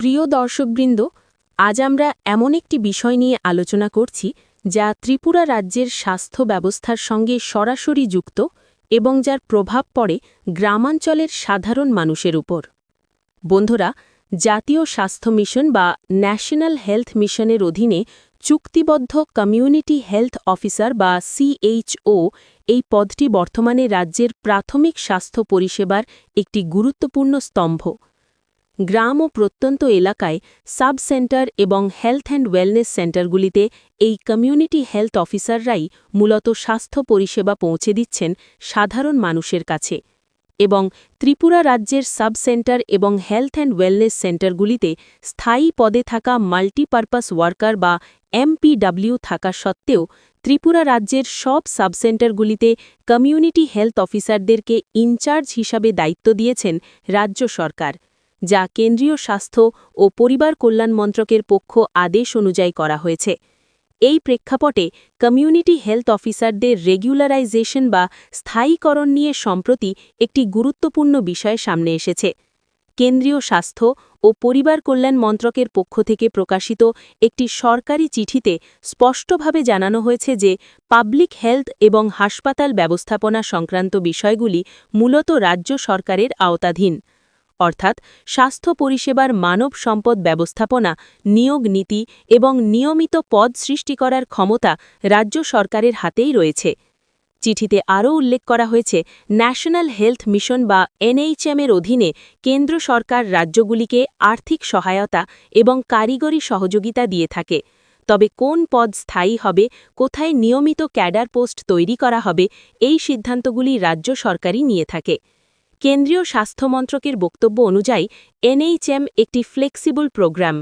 প্রিয় দর্শকবৃন্দ, আজ আমরা এমন একটি বিষয় নিয়ে আলোচনা করছি যা ত্রিপুরা রাজ্যের স্বাস্থ্য ব্যবস্থার সঙ্গে সরাসরি যুক্ত এবং যার প্রভাব পড়ে গ্রামাঞ্চলের সাধারণ মানুষের উপর। বন্ধুরা, জাতীয় স্বাস্থ্য মিশন বা ন্যাশনাল হেলথ মিশনের অধীনে চুক্তিবদ্ধ কমিউনিটি হেলথ অফিসার বা সিএইচও এই পদটি বর্তমানে রাজ্যের প্রাথমিক স্বাস্থ্য পরিষেবার একটি গুরুত্বপূর্ণ স্তম্ভ। গ্রাম ও প্রত্যন্ত এলাকায় সাব সেন্টার এবং হেলথ অ্যান্ড ওয়েলনেস সেন্টারগুলিতে এই কমিউনিটি হেলথ অফিসাররাই মূলত স্বাস্থ্য পরিষেবা পৌঁছে দিচ্ছেন সাধারণ মানুষের কাছে এবং ত্রিপুরা রাজ্যের সাব সেন্টার এবং হেলথ অ্যান্ড ওয়েলনেস সেন্টারগুলিতে স্থায়ী পদে থাকা মাল্টিপারপাস ওয়ার্কার বা এমপিডব্লিউ থাকা সত্ত্বেও ত্রিপুরা রাজ্যের সব সাবসেন্টারগুলিতে কমিউনিটি হেলথ অফিসারদেরকে ইনচার্জ হিসাবে দায়িত্ব দিয়েছেন রাজ্য সরকার। যা কেন্দ্রীয় স্বাস্থ্য ও পরিবার কল্যাণ মন্ত্রকের পক্ষ আদেশ অনুযায়ী করা হয়েছে। এই প্রেক্ষাপটে কমিউনিটি হেলথ অফিসারদের রেগুলারাইজেশন বা স্থায়ীকরণ নিয়ে সম্প্রতি একটি গুরুত্বপূর্ণ বিষয় সামনে এসেছে। কেন্দ্রীয় স্বাস্থ্য ও পরিবার কল্যাণ মন্ত্রকের পক্ষ থেকে প্রকাশিত একটি সরকারি চিঠিতে স্পষ্টভাবে জানানো হয়েছে যে পাবলিক হেলথ এবং হাসপাতাল ব্যবস্থাপনা সংক্রান্ত বিষয়গুলি মূলত রাজ্য সরকারের আওতাধীন। অর্থাৎ স্বাস্থ্য পরিষেবার মানব সম্পদ ব্যবস্থাপনা, নিয়োগ নীতি এবং নিয়মিত পদ সৃষ্টি করার ক্ষমতা রাজ্য সরকারের হাতেই রয়েছে। চিঠিতে আরও উল্লেখ করা হয়েছে, ন্যাশনাল হেলথ মিশন বা এনএইচএমের অধীনে কেন্দ্র সরকার রাজ্যগুলিকে আর্থিক সহায়তা এবং কারিগরি সহযোগিতা দিয়ে থাকে। তবে কোন পদ স্থায়ী হবে, কোথায় নিয়মিত ক্যাডার পোস্ট তৈরি করা হবে, এই সিদ্ধান্তগুলি রাজ্য সরকারই নিয়ে থাকে। কেন্দ্রীয় স্বাস্থ্যমন্ত্রকের বক্তব্য অনুযায়ী, এনএইচএম একটি ফ্লেক্সিবল প্রোগ্রাম।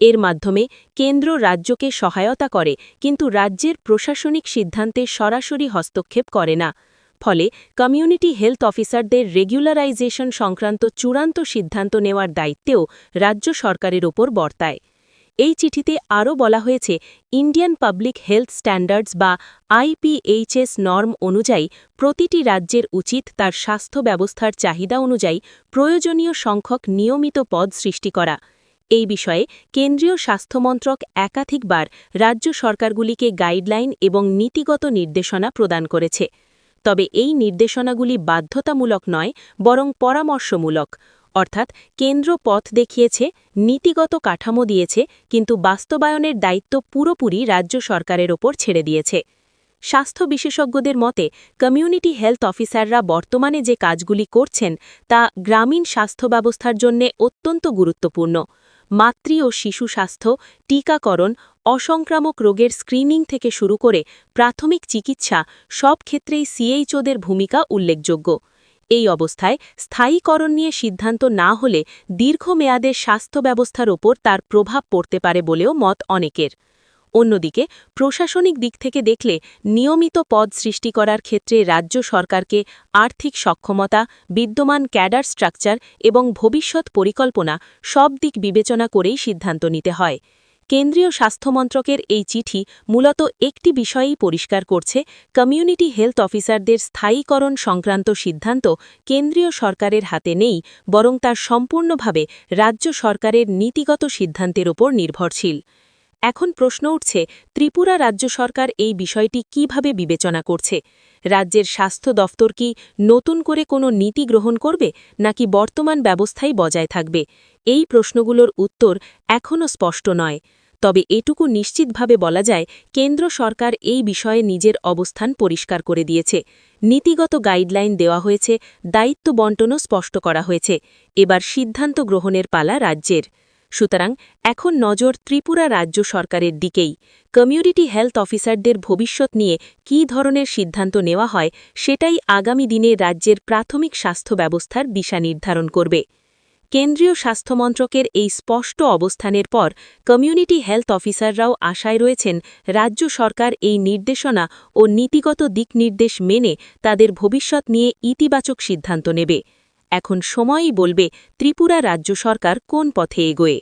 এর মাধ্যমে কেন্দ্র রাজ্যকে সহায়তা করে, কিন্তু রাজ্যের প্রশাসনিক সিদ্ধান্তে সরাসরি হস্তক্ষেপ করে না। ফলে কমিউনিটি হেলথ অফিসারদের রেগুলারাইজেশন সংক্রান্ত চূড়ান্ত সিদ্ধান্ত নেওয়ার দায়িত্বেও রাজ্য সরকারের ওপর বর্তায়। এই চিঠিতে আরও বলা হয়েছে, ইন্ডিয়ান পাবলিক হেলথ স্ট্যান্ডার্ডস বা আইপিএইচএস নর্ম অনুযায়ী প্রতিটি রাজ্যের উচিত তার স্বাস্থ্য ব্যবস্থার চাহিদা অনুযায়ী প্রয়োজনীয় সংখ্যক নিয়মিত পদ সৃষ্টি করা। এই বিষয়ে কেন্দ্রীয় স্বাস্থ্যমন্ত্রক একাধিকবার রাজ্য সরকারগুলিকে গাইডলাইন এবং নীতিগত নির্দেশনা প্রদান করেছে। তবে এই নির্দেশনাগুলি বাধ্যতামূলক নয়, বরং পরামর্শমূলক। অর্থাৎ কেন্দ্র পথ দেখিয়েছে, নীতিগত কাঠামো দিয়েছে, কিন্তু বাস্তবায়নের দায়িত্ব পুরোপুরি রাজ্য সরকারের ওপর ছেড়ে দিয়েছে। স্বাস্থ্য বিশেষজ্ঞদের মতে কমিউনিটি হেলথ অফিসাররা বর্তমানে যে কাজগুলি করছেন, তা গ্রামীণ স্বাস্থ্য ব্যবস্থার জন্য অত্যন্ত গুরুত্বপূর্ণ। মাতৃ ও শিশু স্বাস্থ্য, টিকাকরণ, অসংক্রামক রোগের স্ক্রিনিং থেকে শুরু করে প্রাথমিক চিকিৎসা সব ক্ষেত্রেই সিএইচওদের ভূমিকা উল্লেখযোগ্য। এই অবস্থায় স্থায়ীকরণ নিয়ে সিদ্ধান্ত না হলে দীর্ঘমেয়াদে স্বাস্থ্য ব্যবস্থার ওপর তার প্রভাব পড়তে পারে বলেও মত অনেকের। অন্যদিকে, প্রশাসনিক দিক থেকে দেখলে নিয়মিত পদ সৃষ্টি করার ক্ষেত্রে রাজ্য সরকারকে আর্থিক সক্ষমতা, বিদ্যমান ক্যাডার স্ট্রাকচার এবং ভবিষ্যৎ পরিকল্পনা সব দিক বিবেচনা করেই সিদ্ধান্ত নিতে হয়। কেন্দ্রীয় স্বাস্থ্যমন্ত্রকের এই চিঠি মূলত একটি বিষয়েই পরিষ্কার করছে কমিউনিটি হেলথ অফিসারদের স্থায়ীকরণ সংক্রান্ত সিদ্ধান্ত কেন্দ্রীয় সরকারের হাতে নেই, বরং তা সম্পূর্ণভাবে রাজ্য সরকারের নীতিগত সিদ্ধান্তের ওপর নির্ভরশীল। এখন প্রশ্ন উঠছে, ত্রিপুরা রাজ্য সরকার এই বিষয়টি কীভাবে বিবেচনা করছে? রাজ্যের স্বাস্থ্য দফতর কি নতুন করে কোনো নীতি গ্রহণ করবে, নাকি বর্তমান ব্যবস্থাই বজায় থাকবে? এই প্রশ্নগুলোর উত্তর এখনও স্পষ্ট নয়। তবে এটুকু নিশ্চিতভাবে বলা যায়, কেন্দ্র সরকার এই বিষয়ে নিজের অবস্থান পরিষ্কার করে দিয়েছে। নীতিগত গাইডলাইন দেওয়া হয়েছে, দায়িত্ব বন্টনও স্পষ্ট করা হয়েছে। এবার সিদ্ধান্ত গ্রহণের পালা রাজ্যের। সুতরাং এখন নজর ত্রিপুরা রাজ্য সরকারের দিকেই। কমিউনিটি হেলথ অফিসারদের ভবিষ্যৎ নিয়ে কী ধরনের সিদ্ধান্ত নেওয়া হয়, সেটাই আগামী দিনে রাজ্যের প্রাথমিক স্বাস্থ্য ব্যবস্থার দিশা নির্ধারণ করবে। কেন্দ্রীয় স্বাস্থ্যমন্ত্রকের এই স্পষ্ট অবস্থানের পর কমিউনিটি হেলথ অফিসাররাও আশায় রয়েছেন, রাজ্য সরকার এই নির্দেশনা ও নীতিগত দিক নির্দেশ মেনে তাদের ভবিষ্যৎ নিয়ে ইতিবাচক সিদ্ধান্ত নেবে। এখন সময়ই বলবে ত্রিপুরা রাজ্য সরকার কোন পথে এগোয়।